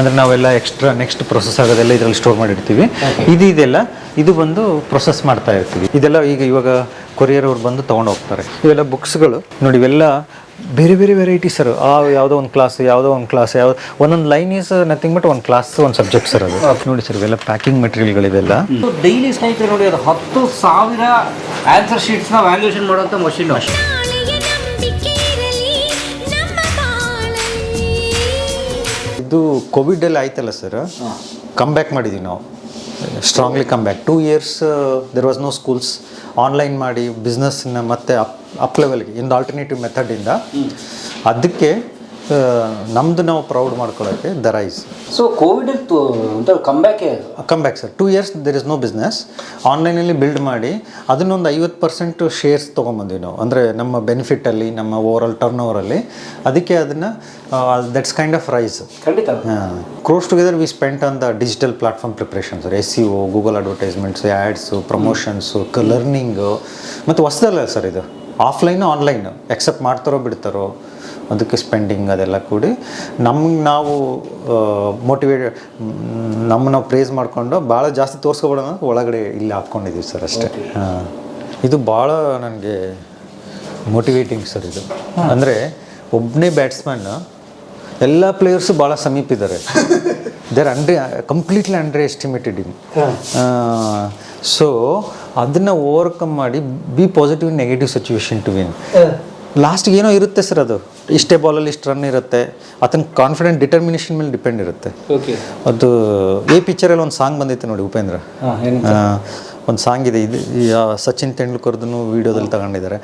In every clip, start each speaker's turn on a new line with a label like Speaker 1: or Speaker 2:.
Speaker 1: ಅಂದ್ರೆ ನಾವೆಲ್ಲ extra next process ಆಗೋದೆಲ್ಲ ಇದರಲ್ಲಿ ಸ್ಟೋರ್ ಮಾಡಿರ್ತೀವಿ. ಇದು ಇದೆಲ್ಲ ಇದು ಬಂದು ಪ್ರೊಸೆಸ್ ಮಾಡ್ತಾ ಇರ್ತೀವಿ. ಇದೆಲ್ಲ ಈಗ ಇವಾಗ ಕೊರಿಯರ್ ಅವ್ರು ಬಂದು ತೊಗೊಂಡು ಹೋಗ್ತಾರೆ. ಇವೆಲ್ಲ ಬುಕ್ಸ್ಗಳು ನೋಡಿ ಇವೆಲ್ಲ ಬೇರೆ ಬೇರೆ ವೆರೈಟಿ ಸರ್ ಆ ಯಾವುದೋ ಒಂದು ಕ್ಲಾಸ್ ಯಾವುದೋ ಒಂದು ಕ್ಲಾಸ್ ಯಾವ ಒಂದೊಂದು ಲೈನ್ ಇಸ್ ನಥಿಂಗ್ ಬಟ್ ಒಂದು ಕ್ಲಾಸ್ ಒಂದು ಸಬ್ಜೆಕ್ಟ್ ಸರ್ ಅದು. ನೋಡಿ ಸರ್ ಇವೆಲ್ಲ ಪ್ಯಾಕಿಂಗ್ ಮೆಟೀರಿಯಲ್ಗಳಿವೆಲ್ಲ
Speaker 2: ಡೈಲಿ ಸ್ನೇಹಿತರೆ ನೋಡಿ ಅದು ಹತ್ತು ಸಾವಿರ ಆನ್ಸರ್ ಶೀಟ್ಸ್ನ ವ್ಯಾಲ್ಯೂಷನ್ ಮಾಡುವಂಥ ಮಷಿನ್
Speaker 3: ನಾಳೆಯ
Speaker 1: ಇದು ಕೋವಿಡಲ್ಲಿ ಆಯ್ತಲ್ಲ ಸರ್ ಕಮ್ ಬ್ಯಾಕ್ ಮಾಡಿದ್ವಿ ನಾವು. Strongly come back two years there was no schools online ಮಾಡಿ ಬಿಸ್ನೆಸ್ನ ಮತ್ತೆ ಅಪ್ ಅಪ್ ಲೆವೆಲ್ಗೆ ಇಂದು. ಆಲ್ಟರ್ನೇಟಿವ್ ಮೆಥಡಿಂದ ಅದಕ್ಕೆ ನಮ್ಮದು ನಾವು ಪ್ರೌಡ್ ಮಾಡ್ಕೊಳ್ಳೋಕ್ಕೆ the rise
Speaker 2: so covid come ಬ್ಯಾಕೇ ಅದು?
Speaker 1: Come back sir two years there is no business ಆನ್ಲೈನಲ್ಲಿ ಬಿಲ್ಡ್ ಮಾಡಿ ಅದನ್ನೊಂದು ಐವತ್ತು ಪರ್ಸೆಂಟ್ ಶೇರ್ಸ್ ತೊಗೊಂಬಂದ್ವಿ ನಾವು. ಅಂದರೆ ನಮ್ಮ ಬೆನಿಫಿಟಲ್ಲಿ ನಮ್ಮ ಓವರ್ ಆಲ್ ಟರ್ನ್ ಓವರಲ್ಲಿ ಅದಕ್ಕೆ ಅದನ್ನು ದಟ್ಸ್ ಕೈಂಡ್ ಆಫ್ ರೈಸ್
Speaker 2: ಖಂಡಿತ.
Speaker 1: Crores together we spent on the digital platform preparation sir S C O Google advertisements ads promotions learning ಮತ್ತು ಹೊಸದಲ್ಲ ಸರ್ ಇದು. ಆಫ್ಲೈನು ಆನ್ಲೈನು ಎಕ್ಸೆಪ್ಟ್ ಮಾಡ್ತಾರೋ ಬಿಡ್ತಾರೋ. ಅದಕ್ಕೆ ಸ್ಪೆಂಡಿಂಗ್ ಅದೆಲ್ಲ ಕೂಡಿ ನಮ್ಗೆ ನಾವು ಮೋಟಿವೇಟ್ ನಮ್ಮ ನಾವು ಪ್ರೇಸ್ ಮಾಡಿಕೊಂಡು ಭಾಳ ಜಾಸ್ತಿ ತೋರಿಸ್ಕೊಬೇಡ ಅನ್ನೋದು ಒಳಗಡೆ ಇಲ್ಲಿ ಹಾಕ್ಕೊಂಡಿದ್ದೀವಿ ಸರ್ ಅಷ್ಟೇ. ಹಾಂ. ಇದು ಭಾಳ ನನಗೆ ಮೋಟಿವೇಟಿಂಗ್ ಸರ್ ಇದು. ಅಂದರೆ ಒಬ್ಬನೇ ಬ್ಯಾಟ್ಸ್ಮನ್ ಎಲ್ಲ ಪ್ಲೇಯರ್ಸು ಭಾಳ ಸಮೀಪ ಇದ್ದಾರೆ there ಅಂಡ್ರಿ completely underestimated in so ಅದನ್ನು ಓವರ್ಕಮ್ ಮಾಡಿ be positive negative situation to win ಲಾಸ್ಟ್ಗೆ ಏನೋ ಇರುತ್ತೆ ಸರ್ ಅದು. ಇಷ್ಟೇ ಬಾಲಲ್ಲಿ ಇಷ್ಟು ರನ್ ಇರುತ್ತೆ. ಆತನ ಕಾನ್ಫಿಡೆಂಟ್ ಡಿಟರ್ಮಿನೇಷನ್ ಮೇಲೆ ಡಿಪೆಂಡ್ ಇರುತ್ತೆ.
Speaker 2: ಓಕೆ
Speaker 1: ಅದು ಈ ಪಿಕ್ಚರಲ್ಲಿ ಒಂದು ಸಾಂಗ್ ಬಂದಿತ್ತು ನೋಡಿ ಉಪೇಂದ್ರ. ಒಂದು ಸಾಂಗ್ ಇದೆ. ಇದು ಸಚಿನ್ ತೆಂಡೂಲ್ಕರ್ದು ವಿಡಿಯೋದಲ್ಲಿ ತಗೊಂಡಿದ್ದಾರೆ.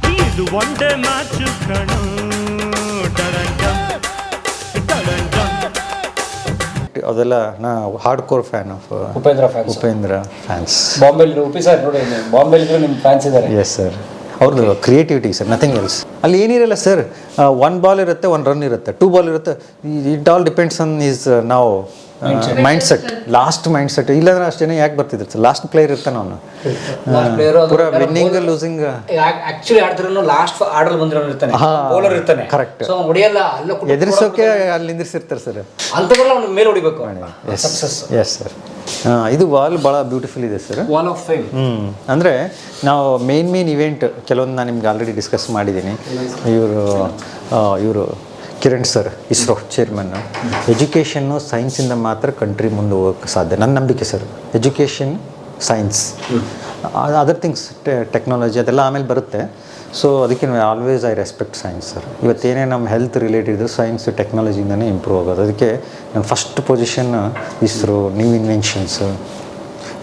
Speaker 1: ಅದೆಲ್ಲ ನಾ hard core fan of
Speaker 2: Upendra fans
Speaker 1: Upendra fans
Speaker 2: ಬಾಂಬೆಲಿ Uppi sir ನೋಡಿ ಬಾಂಬೆಲಿ ನಿಮ್ಮ ಫ್ಯಾನ್ಸ್ ಇದ್ದಾರೆ.
Speaker 1: ಎಸ್ ಸರ್ ಅವ್ರದ್ದು ಕ್ರಿಯೇಟಿವಿಟಿ ಸರ್ ನಥಿಂಗ್ ಎಲ್ಸ್ ಅಲ್ಲಿ ಏನಿರಲ್ಲ ಸರ್ ಒನ್ ಬಾಲ್ ಇರುತ್ತೆ ಒನ್ ರನ್ ಇರುತ್ತೆ ಟೂ ಬಾಲ್ ಇರುತ್ತೆ. It all depends on is ನಾವು mind set last mind set ಇಲ್ಲಾಂದ್ರೆ ಅಷ್ಟು ಜನ ಯಾಕೆ ಬರ್ತಿದ್ರು? ಸರ್ ಲಾಸ್ಟ್ ಪ್ಲೇಯರ್ ಇರ್ತಾನೆ ಅವನು. ಪೂರಾ ವಿನ್ನಿಂಗ್ ಲೂಸಿಂಗ್
Speaker 2: ಆಕ್ಚುಲಿ ಆಡಿದ್ರು ಲಾಸ್ಟ್ ಆರ್ಡರ್ ಬಂದಿರೋನು ಇರ್ತಾನೆ. ಬೌಲರ್ ಇರ್ತಾನೆ.
Speaker 1: ಕರೆಕ್ಟ್
Speaker 2: ಸೊ ಹೊಡೆಯಲ್ಲ ಅಲ್ಲ
Speaker 1: ಎದುರಿಸೋಕೆ ಅಲ್ಲಿ ನಿಂದಿರ್ಸಿರ್ತಾರೆ ಸರ್
Speaker 2: ಅಂತವೆಲ್ಲ ಅವ್ನ ಮೇಲೆ ಹೊಡಿಬೇಕು. ಸಕ್ಸಸ್
Speaker 1: ಎಸ್ ಸರ್ ಇದು ವಾಲ್ ಭಾಳ ಬ್ಯೂಟಿಫುಲ್ ಇದೆ ಸರ್
Speaker 2: ವಾಲ್ ಆಫ್ ಫೇಮ್
Speaker 1: ಹ್ಞೂ ಅಂದರೆ ನಾವು ಮೇನ್ ಮೇನ್ ಇವೆಂಟ್ ಕೆಲವೊಂದು ನಾನು ನಿಮ್ಗೆ ಆಲ್ರೆಡಿ ಡಿಸ್ಕಸ್ ಮಾಡಿದ್ದೀನಿ. ಇವರು ಇವರು ಕಿರಣ್ ಸರ್, ಇಸ್ರೋ ಚೇರ್ಮನ್ ಎಜುಕೇಷನ್ನು ಸೈನ್ಸಿಂದ ಮಾತ್ರ ಕಂಟ್ರಿ ಮುಂದೆ ಹೋಗೋಕ್ಕೆ ಸಾಧ್ಯ. ನನ್ನ ನಂಬಿಕೆ sir education science other things technology ಅದೆಲ್ಲ ಆಮೇಲೆ ಬರುತ್ತೆ. ಸೊ ಅದಕ್ಕೆ always I respect science sir. ಇವತ್ತೇನೇ ನಮ್ಮ ಹೆಲ್ತ್ ರಿಲೇಟೆಡ್ ಸೈನ್ಸ್ ಟೆಕ್ನಾಲಜಿಯಿಂದನೇ ಇಂಪ್ರೂವ್ ಆಗೋದು. ಅದಕ್ಕೆ ನನ್ನ first position ISRO new inventions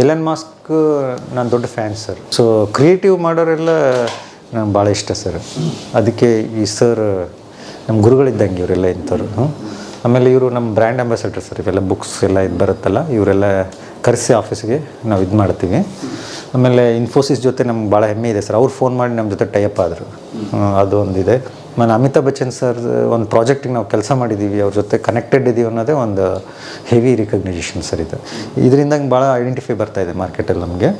Speaker 1: Elon Musk ನಾನು ದೊಡ್ಡ ಫ್ಯಾನ್ ಸರ್. ಸೊ ಕ್ರಿಯೇಟಿವ್ ಮಾಡೋರೆಲ್ಲ ನಂಗೆ ಭಾಳ ಇಷ್ಟ ಸರ್. ಅದಕ್ಕೆ ಈ ಸರ್ ನಮ್ಮ ಗುರುಗಳಿದ್ದಂಗೆ ಇವರೆಲ್ಲ ಇಂಥವ್ರು. ಆಮೇಲೆ ಇವರು ನಮ್ಮ ಬ್ರ್ಯಾಂಡ್ ಅಂಬಾಸಡರ್ ಸರ್, ಇವೆಲ್ಲ ಬುಕ್ಸ್ ಎಲ್ಲ ಇದು ಬರುತ್ತಲ್ಲ, ಇವರೆಲ್ಲ ಕರೆಸಿ ಆಫೀಸ್ಗೆ ನಾವು ಇದು ಮಾಡ್ತೀವಿ. ಆಮೇಲೆ ಇನ್ಫೋಸಿಸ್ ಜೊತೆ ನಮ್ಗೆ ಭಾಳ ಹೆಮ್ಮೆ ಇದೆ ಸರ್. ಅವ್ರು ಫೋನ್ ಮಾಡಿ ನಮ್ಮ ಜೊತೆ ಟೈಅಪ್ ಆದರು. ಅದು ಒಂದಿದೆ. ಆಮೇಲೆ ಅಮಿತಾಬ್ ಬಚ್ಚನ್ ಸರ್, ಒಂದು ಪ್ರಾಜೆಕ್ಟಿಗೆ ನಾವು ಕೆಲಸ ಮಾಡಿದ್ದೀವಿ ಅವ್ರ ಜೊತೆ ಕನೆಕ್ಟೆಡ್ ಇದ್ದೀವಿ ಅನ್ನೋದೇ ಒಂದು ಹೆವಿ ರಿಕಗ್ನೈಸೇಷನ್ ಸರ್ ಇದು. ಇದರಿಂದ ಭಾಳ ಐಡೆಂಟಿಫೈ ಬರ್ತಾ ಇದೆ ಮಾರ್ಕೆಟಲ್ಲಿ ನಮಗೆ.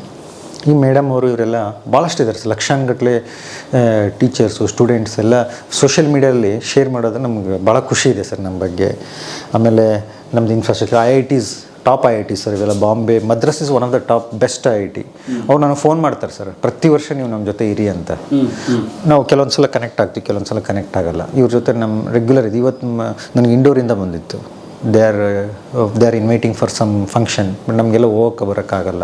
Speaker 1: ಈ ಮೇಡಮ್ ಅವರು ಇವರೆಲ್ಲ ಭಾಳಷ್ಟು ಇದ್ದಾರೆ ಸರ್. ಲಕ್ಷಾನುಗಟ್ಟಲೆ ಟೀಚರ್ಸು ಸ್ಟೂಡೆಂಟ್ಸ್ ಎಲ್ಲ ಸೋಷಿಯಲ್ ಮೀಡಿಯಲ್ಲಿ ಶೇರ್ ಮಾಡೋದು ನಮ್ಗೆ ಭಾಳ ಖುಷಿ ಇದೆ ಸರ್ ನಮ್ಮ ಬಗ್ಗೆ. ಆಮೇಲೆ ನಮ್ಮದು infrastructure I I Ts top I I T sir ಇವೆಲ್ಲ Bombay Madras is one of the top best I I T ಅವ್ರು ನನಗೆ ಫೋನ್ ಮಾಡ್ತಾರೆ ಸರ್. ಪ್ರತಿ ವರ್ಷ ನೀವು ನಮ್ಮ ಜೊತೆ ಇರಿ ಅಂತ. ನಾವು ಕೆಲವೊಂದು ಸಲ ಕನೆಕ್ಟ್ ಆಗ್ತೀವಿ ಕೆಲವೊಂದು ಸಲ ಕನೆಕ್ಟ್ ಆಗಲ್ಲ. ಇವ್ರ ಜೊತೆ ನಮ್ಮ ರೆಗ್ಯುಲರ್ ಇದೆ ಇವತ್ತು ನನಗೆ ಇಂಡೋರಿಂದ ಬಂದಿತ್ತು. They are they are inviting for some function but ನಮಗೆಲ್ಲ ಹೋಗೋಕೆ ಬರೋಕ್ಕಾಗಲ್ಲ.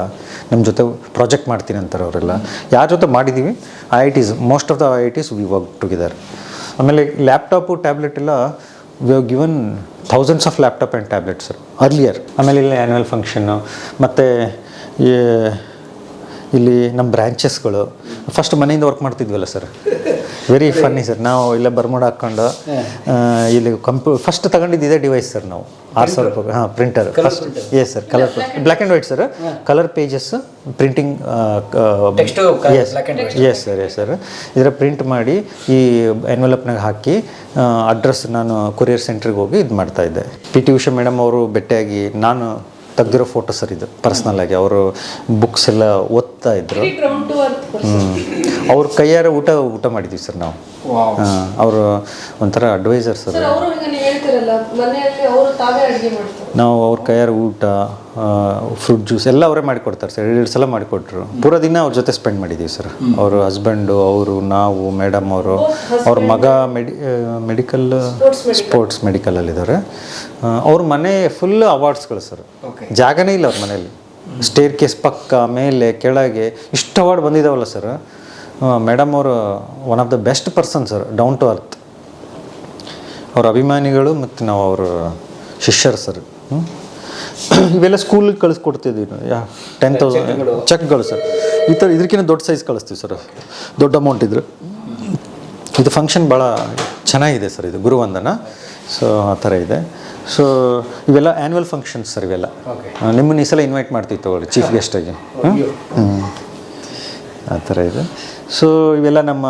Speaker 1: ನಮ್ಮ ಜೊತೆ ಪ್ರಾಜೆಕ್ಟ್ ಮಾಡ್ತೀನಿ ಅಂತಾರೆ ಅವರೆಲ್ಲ. ಯಾರ ಜೊತೆ ಮಾಡಿದ್ದೀವಿ I I Ts most of the I I Ts we work together ಆಮೇಲೆ ಲ್ಯಾಪ್ಟಾಪು ಟ್ಯಾಬ್ಲೆಟ್ ಎಲ್ಲ we have given thousands of laptop and tablet sir earlier ಆಮೇಲೆ ಇಲ್ಲಿ ಆ್ಯನ್ಯುವಲ್ ಫಂಕ್ಷನ್ನು ಮತ್ತು ಇಲ್ಲಿ ನಮ್ಮ ಬ್ರ್ಯಾಂಚಸ್ಗಳು ಫಸ್ಟ್ ಮನೆಯಿಂದ ವರ್ಕ್ ಮಾಡ್ತಿದ್ವಲ್ಲ ಸರ್ ವೆರಿ ಫನ್ನಿ ಸರ್ ನಾವು ಇಲ್ಲ ಬರ್ಮೋಡ ಹಾಕ್ಕೊಂಡು ಇಲ್ಲಿ ಕಂಪ್ಯೂ ಫಸ್ಟ್ ತಗೊಂಡಿದ್ದು ಇದೇ ಡಿವೈಸ್ ಸರ್ ನಾವು. ಆರು ಸಾವಿರ ರೂಪಾಯಿ ಹಾಂ printer first yes sir colour black and white sir colour pages printing yes
Speaker 2: black and
Speaker 1: yes sir yes sir ಇದರ ಪ್ರಿಂಟ್ ಮಾಡಿ ಈ ಎನ್ವೆಲಪ್ನಾಗ ಹಾಕಿ ಅಡ್ರೆಸ್ ನಾನು ಕೊರಿಯರ್ ಸೆಂಟ್ರಿಗೆ ಹೋಗಿ ಇದು ಮಾಡ್ತಾ ಇದ್ದೆ. ಪಿ ಟಿ ಉಷಾ ಮೇಡಮ್ ಅವರು ಭೇಟಿಯಾಗಿ ನಾನು ತೆಗ್ದಿರೋ ಫೋಟೋ ಸರ್ ಇದು ಪರ್ಸ್ನಲ್ ಆಗಿ. ಅವರು ಬುಕ್ಸ್ ಎಲ್ಲ ಓದ್ತಾ ಇದ್ರು. ಹ್ಞೂ ಅವ್ರ ಕೈಯಾರ ಊಟ ಊಟ ಮಾಡಿದ್ವಿ ಸರ್ ನಾವು. ಅವರು ಒಂಥರ ಅಡ್ವೈಸರ್ ಸರ್.
Speaker 4: ನಾವು ಅವ್ರ
Speaker 1: ಕೈಯಾರ ಊಟ ಫ್ರೂಟ್ ಜ್ಯೂಸ್ ಎಲ್ಲ ಅವರೇ ಮಾಡಿಕೊಡ್ತಾರೆ ಸರ್ ಎರಡು ಸಲ ಮಾಡಿಕೊಟ್ರು. ಪೂರ ದಿನ ಅವ್ರ ಜೊತೆ ಸ್ಪೆಂಡ್ ಮಾಡಿದ್ದೀವಿ ಸರ್ ಅವ್ರ ಹಸ್ಬೆಂಡು ಅವರು ನಾವು ಮೇಡಮ್ ಅವರು ಅವ್ರ ಮಗ ಮೆಡಿ ಮೆಡಿಕಲ್ ಸ್ಪೋರ್ಟ್ಸ್ ಮೆಡಿಕಲಲ್ಲಿದ್ದಾರೆ ಅವ್ರ ಮನೆ ಫುಲ್ ಅವಾರ್ಡ್ಸ್ಗಳು ಸರ್ ಜಾಗನೇ ಇಲ್ಲ ಅವ್ರ ಮನೆಯಲ್ಲಿ. ಸ್ಟೇರ್ ಕೇಸ್ ಪಕ್ಕ ಮೇಲೆ ಕೆಳಗೆ ಇಷ್ಟು ಅವಾರ್ಡ್ ಬಂದಿದ್ದಾವಲ್ಲ ಸರ್ ಮೇಡಮ್ ಅವರು one of the best person sir down to earth ಅವ್ರ ಅಭಿಮಾನಿಗಳು ಮತ್ತು ನಾವು ಅವ್ರ ಶಿಷ್ಯರು ಸರ್? ಇವೆಲ್ಲ ಸ್ಕೂಲಿಗೆ ಕಳಿಸ್ಕೊಡ್ತಿದ್ವಿ ನಾವು ಯಾ ಟೆನ್ ತೌಸಂಡ್ ಚೆಕ್ಗಳು ಸರ್. ಈ ಥರ ಇದಕ್ಕಿಂತ ದೊಡ್ಡ ಸೈಜ್ ಕಳಿಸ್ತೀವಿ ಸರ್. ದೊಡ್ಡ ಅಮೌಂಟ್ ಇದ್ರೆ. ಇದು ಫಂಕ್ಷನ್ ಭಾಳ ಚೆನ್ನಾಗಿದೆ ಸರ್ ಇದು ಗುರುವಂದನ. ಸೊ ಆ ಥರ ಇದೆ. ಸೊ ಇವೆಲ್ಲ ಆ್ಯನ್ಯುವಲ್ ಫಂಕ್ಷನ್ಸ್ ಸರ್ ಇವೆಲ್ಲ. ನಿಮ್ಮನ್ನ ಈ ಸಲ ಇನ್ವೈಟ್ ಮಾಡ್ತೀವಿ ತಗೊಳ್ಳಿ ಚೀಫ್ ಗೆಸ್ಟಾಗಿ ಹ್ಞೂ ಆ ಥರ ಇದೆ. ಸೊ ಇವೆಲ್ಲ ನಮ್ಮ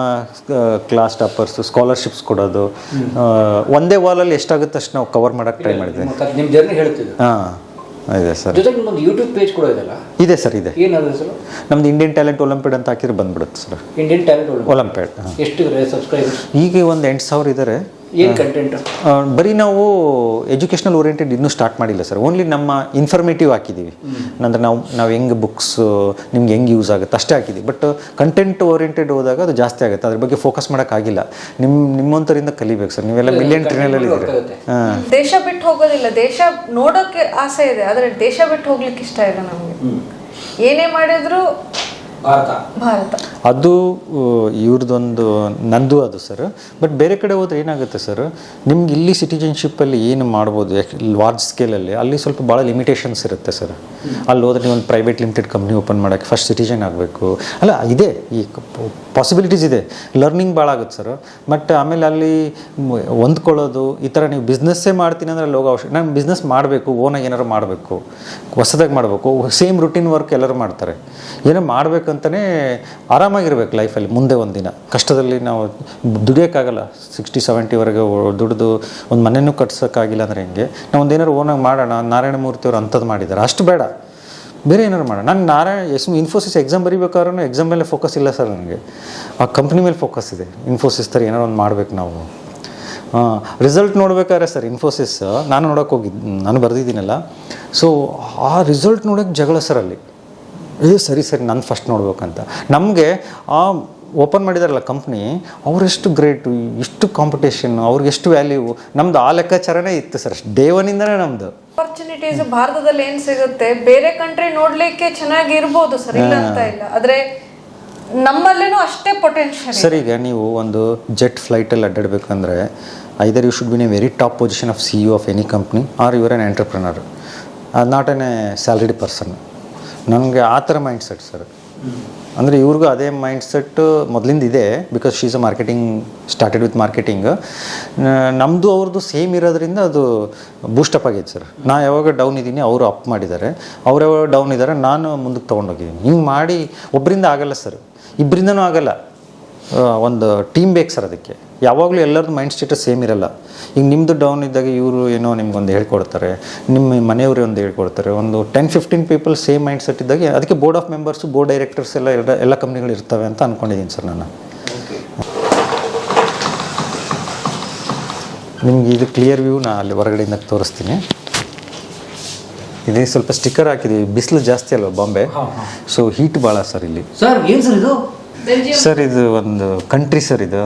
Speaker 1: ಕ್ಲಾಸ್ ಟಾಪರ್ಸು ಸ್ಕಾಲರ್ಶಿಪ್ಸ್ ಕೊಡೋದು. ಒಂದೇ ವಾಲಲ್ಲಿ ಎಷ್ಟಾಗುತ್ತೆ ಅಷ್ಟು ನಾವು ಕವರ್ ಮಾಡೋಕ್ಕೆ ಟ್ರೈ ಮಾಡಿದ್ವಿ. ಹಾಂ. ಇದೆ ಸರ್.
Speaker 2: ಜೊತೆಗೆ ನಿಮ್ಮೊಂದು ಯೂಟ್ಯೂಬ್ ಪೇಜ್ ಕೂಡ ಇದೆಲ್ಲ
Speaker 1: ಇದೆ ಸರ್ ಇದೆ.
Speaker 2: ಏನಾದ್ರು ಹೆಸರು?
Speaker 1: ನಮ್ದು ಇಂಡಿಯನ್ ಟ್ಯಾಲೆಂಟ್ ಒಲಿಂಪಿಡ್ ಅಂತ ಹಾಕಿದ್ರೆ ಬಂದ್ಬಿಡುತ್ತೆ ಸರ್.
Speaker 2: ಇಂಡಿಯನ್ ಟ್ಯಾಲೆಂಟ್
Speaker 1: ಒಲಿಂಪಿಡ್ ಎಷ್ಟು
Speaker 2: ಎಷ್ಟು ಸಬ್ಸ್ಕ್ರೈಬರ್ಸ್
Speaker 1: ಈಗ ಒಂದು ಎಂಟು ಸಾವಿರ ಇದ್ದಾರೆ
Speaker 2: ಏನು ಕಂಟೆಂಟ್
Speaker 1: ಬರೀ ನಾವು ಎಜುಕೇಷನಲ್ ಓರಿಯೆಂಟೆಡ್ ಇನ್ನೂ ಸ್ಟಾರ್ಟ್ ಮಾಡಿಲ್ಲ ಸರ್ ಓನ್ಲಿ ನಮ್ಮ ಇನ್ಫಾರ್ಮೇಟಿವ್ ಹಾಕಿದ್ದೀವಿ ಅಂದರೆ ನಾವು ನಾವು ಹೆಂಗೆ ಬುಕ್ಸ್ ನಿಮ್ಗೆ ಹೆಂಗೆ ಯೂಸ್ ಆಗುತ್ತೆ ಅಷ್ಟೇ ಹಾಕಿದ್ದೀವಿ ಬಟ್ ಕಂಟೆಂಟ್ ಓರಿಯೆಂಟೆಡ್ ಹೋದಾಗ ಅದು ಜಾಸ್ತಿ ಆಗುತ್ತೆ. ಅದ್ರ ಬಗ್ಗೆ ಫೋಕಸ್ ಮಾಡೋಕ್ಕಾಗಿಲ್ಲ ನಿಮ್ಮ ನಿಮ್ಮಂಥರಿಂದ ಕಲಿಬೇಕು ಸರ್ ನೀವೆಲ್ಲ ಮಿಲಿಯನ್ ಟ್ರೈನಲ್ಲಿ ಇದ್ದೀರಿ? ಹಾಂ.
Speaker 4: ದೇಶ ಬಿಟ್ಟು ಹೋಗೋದಿಲ್ಲ. ದೇಶ ನೋಡೋಕೆ ಆಸೆ ಇದೆ. ಆದರೆ ದೇಶ ಬಿಟ್ಟು ಹೋಗ್ಲಿಕ್ಕೆ ಇಷ್ಟ ಇಲ್ಲ ನಮಗೆ. ಏನೇ ಮಾಡಿದ್ರು
Speaker 1: ಅದು ಇವ್ರದ್ದೊಂದು ನಂದು ಅದು ಸರ್ ಬಟ್ ಬೇರೆ ಕಡೆ ಹೋದ್ರೆ ಏನಾಗುತ್ತೆ ಸರ್ ನಿಮ್ಗೆ ಇಲ್ಲಿ ಸಿಟಿಜನ್ಶಿಪ್ಪಲ್ಲಿ ಏನು ಮಾಡ್ಬೋದು? ಲಾರ್ಜ್ ಸ್ಕೇಲಲ್ಲಿ ಅಲ್ಲಿ ಸ್ವಲ್ಪ ಭಾಳ ಲಿಮಿಟೇಷನ್ಸ್ ಇರುತ್ತೆ ಸರ್ ಅಲ್ಲಿ ಹೋದ್ರೆ ನೀವು ಒಂದು ಪ್ರೈವೇಟ್ ಲಿಮಿಟೆಡ್ ಕಂಪ್ನಿ ಓಪನ್ ಮಾಡೋಕ್ಕೆ ಫಸ್ಟ್ ಸಿಟಿಜನ್ ಆಗಬೇಕು. ಅಲ್ಲ ಇದೆ ಈ ಪಾಸಿಬಿಲಿಟೀಸ್ ಇದೆ. ಲರ್ನಿಂಗ್ ಭಾಳ ಆಗುತ್ತೆ ಸರ್ ಬಟ್ ಆಮೇಲೆ ಅಲ್ಲಿ ಹೊಂದ್ಕೊಳ್ಳೋದು, ಈ ಥರ ನೀವು ಬಿಸ್ನೆಸ್ಸೇ ಮಾಡ್ತೀನಿ ಅಂದರೆ ಅಲ್ಲಿ ಹೋಗೋ ಅವಶ್ಯ, ನಾನು ಬಿಸ್ನೆಸ್ ಮಾಡಬೇಕು ಓನಾಗಿ ಏನಾರು ಮಾಡಬೇಕು, ಹೊಸದಾಗಿ ಮಾಡಬೇಕು ಸೇಮ್ ರುಟೀನ್ ವರ್ಕ್ ಎಲ್ಲರೂ ಮಾಡ್ತಾರೆ. ಏನೋ ಮಾಡಬೇಕಂತಲೇ ಆರಾಮಾಗಿರ್ಬೇಕು ಲೈಫಲ್ಲಿ ಮುಂದೆ ಒಂದಿನ. ಕಷ್ಟದಲ್ಲಿ ನಾವು ದುಡಿಯೋಕ್ಕಾಗಲ್ಲ. ಸಿಕ್ಸ್ಟಿ ಸೆವೆಂಟಿವರೆಗೆ ದುಡಿದು ಒಂದು ಮನೆಯೂ ಕಟ್ಸೋಕ್ಕಾಗಿಲ್ಲ ಅಂದರೆ ಹೆಂಗೆ? ನಾವು ಒಂದೇನಾರು ಓನಾಗಿ ಮಾಡೋಣ. ನಾರಾಯಣ ಮೂರ್ತಿಯವರು ಅಂಥದ್ದು ಮಾಡಿದ್ದಾರೆ. ಅಷ್ಟು ಬೇಡ. ಬೇರೆ ಏನಾರು ಮಾಡೋಣ. ನಾನು ನಾರಾಯಣ, ಎಸ್ ಇನ್ಫೋಸಿಸ್ ಎಕ್ಸಾಮ್ ಬರೀಬೇಕಾದ್ರೂ ಎಕ್ಸಾಮ್ ಮೇಲೆ ಫೋಕಸ್ ಇಲ್ಲ ಸರ್ ನನಗೆ. ಆ ಕಂಪ್ನಿ ಮೇಲೆ ಫೋಕಸ್ ಇದೆ. ಇನ್ಫೋಸಿಸ್ ಥರ ಏನಾರು ಒಂದು ಮಾಡ್ಬೇಕು ನಾವು. ರಿಸಲ್ಟ್ ನೋಡ್ಬೇಕಾದ್ರೆ ಸರ್ ಇನ್ಫೋಸಿಸ್ ನಾನು ನೋಡೋಕೆ ಹೋಗಿದ್ದು ನಾನು ಬರೆದಿದ್ದೀನಲ್ಲ. ಸೊ ಆ ರಿಸಲ್ಟ್ ನೋಡೋಕೆ ಜಗಳ ಸರ್ ಅಲ್ಲಿ. ಏ, ಸರಿ ಸರಿ, ನಾನು ಫಸ್ಟ್ ನೋಡ್ಬೇಕಂತ. ನಮಗೆ ಆ ಓಪನ್ ಮಾಡಿದಾರಲ್ಲ ಕಂಪ್ನಿ ಅವರೆಷ್ಟು ಗ್ರೇಟು ಇಷ್ಟು ಕಾಂಪಿಟೇಷನ್ ಅವ್ರಿಗೆ ಎಷ್ಟು ವ್ಯಾಲ್ಯೂ ನಮ್ದು ಆ ಲೆಕ್ಕಾಚಾರನೇ ಇತ್ತು ಸರ್ ಡೇ ಒನ್ನಿಂದನೇ ನಮ್ದು.
Speaker 4: ಆಪರ್ಚುನಿಟೀಸ್ ಭಾರತದಲ್ಲಿ ಏನು ಸಿಗುತ್ತೆ? ಬೇರೆ ಕಂಟ್ರಿ ನೋಡ್ಲಿಕ್ಕೆ ಚೆನ್ನಾಗಿ ಇರ್ಬೋದು ಸರ್ ಇಲ್ಲ ಅಂತ ಇಲ್ಲ. ಆದ್ರೆ ನಮ್ಮಲ್ಲೇನೂ ಅಷ್ಟೇ ಪೊಟೆನ್ಷಿಯಲ್
Speaker 1: ಸರ್ ಈಗ ನೀವು ಒಂದು ಜೆಟ್ ಫ್ಲೈಟಲ್ಲಿ ಅಡ್ಡಾಡಬೇಕಂದ್ರೆ either you should been a very top position of C U of any company or your an entrepreneur not an a salaried person ನನಗೆ ಆ ಥರ ಮೈಂಡ್ ಸೆಟ್ ಸರ್. ಅಂದರೆ ಇವ್ರಿಗೂ ಅದೇ ಮೈಂಡ್ ಸೆಟ್ ಮೊದಲಿಂದ ಇದೆ because she's a marketing started with marketing ನಮ್ಮದು ಅವ್ರದ್ದು ಸೇಮ್ ಇರೋದ್ರಿಂದ ಅದು ಬೂಸ್ಟಪ್ ಆಗೈತೆ ಸರ್ ನಾ ಯಾವಾಗ ಡೌನ್ ಇದ್ದೀನಿ, ಅವರು ಅಪ್ ಮಾಡಿದ್ದಾರೆ. ಅವ್ರು ಯಾವಾಗ ಡೌನ್ ಇದ್ದಾರೆ, ನಾನು ಮುಂದಕ್ಕೆ ತೊಗೊಂಡೋಗಿದ್ದೀನಿ ಹಿಂಗೆ ಮಾಡಿ ಒಬ್ಬರಿಂದ ಆಗಲ್ಲ ಸರ್ ಇಬ್ಬರಿಂದನೂ ಆಗಲ್ಲ. ಒಂದು ಟೀಮ್ ಬೇಕು ಸರ್ ಅದಕ್ಕೆ. ಯಾವಾಗಲೂ ಎಲ್ಲರದ್ದು ಮೈಂಡ್ ಸ್ಟೇಟಸ್ ಸೇಮ್ ಇರಲ್ಲ. ಈಗ ನಿಮ್ಮದು ಡೌನ್ ಇದ್ದಾಗ ಇವರು ಏನೋ ನಿಮ್ಗೊಂದು ಹೇಳ್ಕೊಡ್ತಾರೆ ನಿಮ್ಮ ಮನೆಯವರೇ ಒಂದು ಹೇಳ್ಕೊಡ್ತಾರೆ ಒಂದು ten fifteen people same mind set ಇದ್ದಾಗ ಅದಕ್ಕೆ board of members board directors ಎಲ್ಲ ಎಲ್ಲ ಎಲ್ಲ ಕಂಪ್ನಿಗಳು ಇರ್ತವೆ ಅಂತ ಅಂದ್ಕೊಂಡಿದ್ದೀನಿ ಸರ್ ನಾನು. ನಿಮ್ಗೆ ಇದು ಕ್ಲಿಯರ್ ವ್ಯೂ ನಾನು ಅಲ್ಲಿ ಹೊರಗಡೆಯಿಂದ ತೋರಿಸ್ತೀನಿ. ಇದೇ ಸ್ವಲ್ಪ ಸ್ಟಿಕ್ಕರ್ ಹಾಕಿದ್ದೀವಿ ಬಿಸಿಲು ಜಾಸ್ತಿ ಅಲ್ವಾ ಬಾಂಬೆ? ಸೊ ಹೀಟ್ ಭಾಳ ಸರ್ ಇಲ್ಲಿ.
Speaker 2: ಸರ್ ಏನು ಸರ್ ಇದು?
Speaker 1: ಸರ್ ಇದು ಒಂದು ಕಂಟ್ರಿ ಸರ್ ಇದು.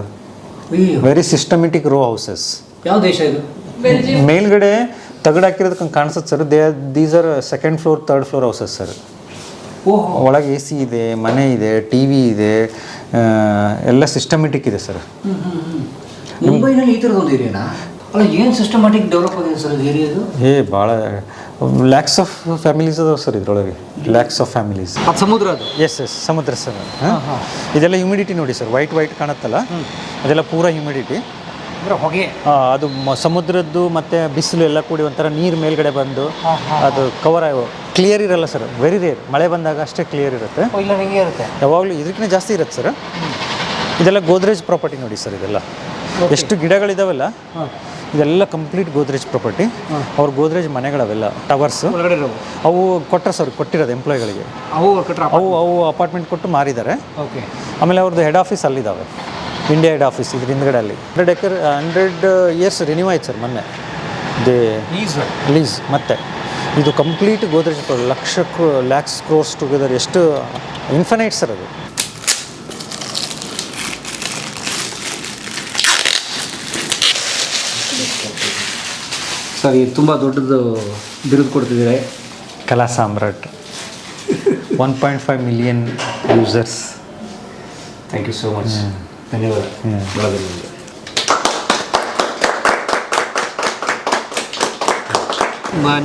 Speaker 1: ವೆರಿ ಸಿಸ್ಟಮೆಟಿಕ್ ರೋ ಹೌಸಸ್
Speaker 2: ಯಾವ ದೇಶ ಇದು?
Speaker 1: ಮೇಲ್ಗಡೆ ತಗಡು ಹಾಕಿರೋದಕ್ಕೆ ಕಾಣಿಸುತ್ತೆ sir they these are second floor third floor houses sir
Speaker 2: ಓಹೋ.
Speaker 1: ಒಳಗೆ ಎ ಸಿ ಇದೆ ಮನೆ ಇದೆ ಟಿ ವಿ ಇದೆ ಎಲ್ಲ ಸಿಸ್ಟಮೆಟಿಕ್ ಇದೆ ಸರ್
Speaker 2: ಮುಂಬೈನಲ್ಲಿ ಈ ಥರದ ಒಂದು ಏರಿಯಾನಾ ಅಲ್ಲ ಏನು ಸಿಸ್ಟಮ್ಯಾಟಿಕ್ ಡೆವಲಪ್ ಆಗಿದೆ ಸರ್ ಏರಿಯಾದು
Speaker 1: ಏ ಭಾಳ ಲ್ಯಾಕ್ಸ್ ಆಫ್ ಫ್ಯಾಮಿಲೀಸ್ ಅದಾವೆ ಸರ್ ಇದ್ರೊಳಗೆ. ಲ್ಯಾಕ್ಸ್ ಆಫ್ ಫ್ಯಾಮಿಲೀಸ್
Speaker 2: ಅದು ಸಮುದ್ರ ಅದು?
Speaker 1: ಎಸ್ ಎಸ್ ಸಮುದ್ರ ಸರ್ ಇದೆಲ್ಲ ಹ್ಯುಮಿಡಿಟಿ ನೋಡಿ ಸರ್ ವೈಟ್ ವೈಟ್ ಕಾಣುತ್ತಲ್ಲ? ಅದೆಲ್ಲ ಪೂರ ಹ್ಯುಮಿಡಿಟಿ
Speaker 2: ಅಂದ್ರೆ ಹೊಗೆ.
Speaker 1: ಅದು ಮ- ಸಮುದ್ರದ್ದು ಮತ್ತೆ ಬಿಸಿಲು ಎಲ್ಲ ಕೂಡಿ ಒಂಥರ ನೀರು ಮೇಲ್ಗಡೆ ಬಂದು ಅದು ಕವರ್ ಕ್ಲಿಯರ್ ಇರಲ್ಲ ಸರ್ ವೆರಿ ರೇರ್ ಮಳೆ ಬಂದಾಗ ಅಷ್ಟೇ ಕ್ಲಿಯರ್ ಇರುತ್ತೆ.
Speaker 2: ಓ, ಇಲ್ಲ ಹಿಂಗೆ ಇರುತ್ತೆ.
Speaker 1: ಯಾವಾಗಲೂ ಇದಕ್ಕಿಂತ ಜಾಸ್ತಿ ಇರುತ್ತೆ ಸರ್ ಇದೆಲ್ಲ ಗೋದ್ರೇಜ್ ಪ್ರಾಪರ್ಟಿ ನೋಡಿ ಸರ್ ಇದೆಲ್ಲ. ಎಷ್ಟು ಗಿಡಗಳಿದಾವಲ್ಲ ಇದೆಲ್ಲ ಕಂಪ್ಲೀಟ್ ಗೋದ್ರೇಜ್ ಪ್ರಾಪರ್ಟಿ ಅವ್ರ ಗೋದ್ರೇಜ್ ಮನೆಗಳವೆಲ್ಲ ಟವರ್ಸ್ ಅವು ಕೊಟ್ಟರೆ ಸರ್ ಕೊಟ್ಟಿರೋದು ಎಂಪ್ಲಾಯ್ಗಳಿಗೆ
Speaker 2: ಅವು
Speaker 1: ಅವು ಅವು ಅಪಾರ್ಟ್ಮೆಂಟ್ ಕೊಟ್ಟು ಮಾರಿದ್ದಾರೆ.
Speaker 2: ಓಕೆ
Speaker 1: ಆಮೇಲೆ ಅವ್ರದ್ದು ಹೆಡ್ ಆಫೀಸ್ ಅಲ್ಲಿದ್ದಾವೆ ಇಂಡಿಯಾ ಹೆಡ್ ಆಫೀಸ್ ಇದ್ರ ಹಿಂದ್ಗಡೆ ಅಲ್ಲಿ. Hundred acre hundred years renew ಆಯ್ತು ಸರ್ ಮೊನ್ನೆ. ದೇ ಲೀಸ್ ಮತ್ತೆ. ಇದು ಕಂಪ್ಲೀಟ್ ಗೋದ್ರೇಜ್ ಲಕ್ಷ ಲ್ಯಾಕ್ಸ್ ಕ್ರೋರ್ಸ್ ಟುಗೆದರ್ ಎಷ್ಟು ಇನ್ಫಿನೈಟ್ ಸರ್ ಅದು.
Speaker 2: ಸರ್ ಇದು ತುಂಬ ದೊಡ್ಡದು ಬಿರುದು ಕೊಡ್ತಿದ್ದೀರಿ.
Speaker 1: ಕಲಾ ಸಾಮ್ರಾಟ್. One point five million users
Speaker 2: thank you so much ಧನ್ಯವಾದ.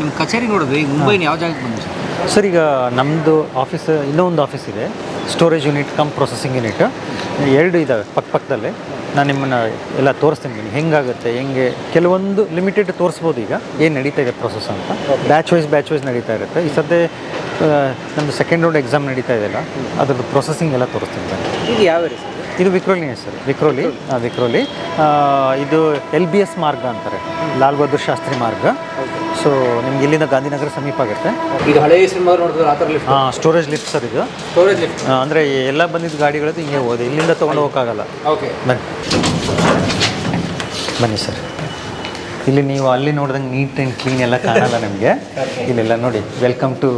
Speaker 2: ನಿಮ್ಮ ಕಚೇರಿ ನೋಡಿದ್ವಿ ಈಗ ಮುಂಬೈನ ಯಾವ ಜಾಗಕ್ಕೆ ಬಂದು ಸರ್?
Speaker 1: ಸರ್ ಈಗ ನಮ್ಮದು ಆಫೀಸ್ ಇನ್ನೊಂದು ಆಫೀಸ್ ಇದೆ. Storage unit cum processing unit ಎರಡು ಇದ್ದಾವೆ ಪಕ್ಕ ಪಕ್ಕದಲ್ಲೇ. ನಾನು ನಿಮ್ಮನ್ನು ಎಲ್ಲ ತೋರಿಸ್ತೀನಿ ನಿಮಗೆ ಹೆಂಗಾಗುತ್ತೆ ಹೆಂಗೆ? ಕೆಲವೊಂದು ಲಿಮಿಟೆಡ್ ತೋರಿಸ್ಬೋದು ಈಗ. ಏನು ನಡೀತಾ ಇದೆ ಪ್ರೊಸೆಸ್ ಅಂತ? ಬ್ಯಾಚ್ ವೈಸ್ ಬ್ಯಾಚ್ ವೈಸ್ ನಡೀತಾ ಇರುತ್ತೆ. ಈ ಸದ್ಯ ನಮ್ಮದು ಸೆಕೆಂಡ್ ರೌಂಡ್ ಎಕ್ಸಾಮ್ ನಡೀತಾ ಇದೆಯಲ್ಲ ಅದ್ರದ್ದು ಪ್ರೊಸೆಸಿಂಗ್ ಎಲ್ಲ ತೋರಿಸ್ತೀನಿ ಸರ್
Speaker 2: ಇದು ಯಾವ
Speaker 1: ಇದು ವಿಕ್ರೋಲಿ ಸರ್. ವಿಕ್ರೋಲಿ ವಿಕ್ರೋಲಿ. ಇದು ಎಲ್ ಬಿ ಎಸ್ ಮಾರ್ಗ ಅಂತಾರೆ. ಲಾಲ್ ಬಹದ್ದೂರ್ ಶಾಸ್ತ್ರಿ ಮಾರ್ಗ. ಸೊ ನಿಮ್ಗೆ ಇಲ್ಲಿಂದ ಗಾಂಧಿನಗರ ಸಮೀಪ ಆಗುತ್ತೆ.
Speaker 2: ಈಗ ಹಳೆಯ ಸಿನಿಮಾ ನೋಡಿದ್ರೆ ಆ ಥರ ಲಿಫ್ಟ್
Speaker 1: ಸ್ಟೋರೇಜ್ ಲಿಫ್ಟ್ ಸರ್ ಇದು.
Speaker 2: ಸ್ಟೋರೇಜ್ ಲಿಫ್ಟ್
Speaker 1: ಅಂದ್ರೆ ಎಲ್ಲ ಬಂದಿದ್ದ ಗಾಡಿಗಳದ್ದು ಹಿಂಗೆ ಹೋದೆ. ಇಲ್ಲಿಂದ ತೊಗೊಂಡು ಹೋಗೋಕ್ಕಾಗಲ್ಲ.
Speaker 2: ಓಕೆ
Speaker 1: ಬನ್ನಿ. ಬನ್ನಿ ಸರ್. ಇಲ್ಲಿ ನೀವು ಅಲ್ಲಿ ನೋಡಿದಂಗೆ ನೀಟ್ ಆ್ಯಂಡ್ ಕ್ಲೀನ್ ಎಲ್ಲ ಕಾಣಲ್ಲ ನಿಮಗೆ. ಇಲ್ಲೆಲ್ಲ ನೋಡಿ ವೆಲ್ಕಮ್ ಟು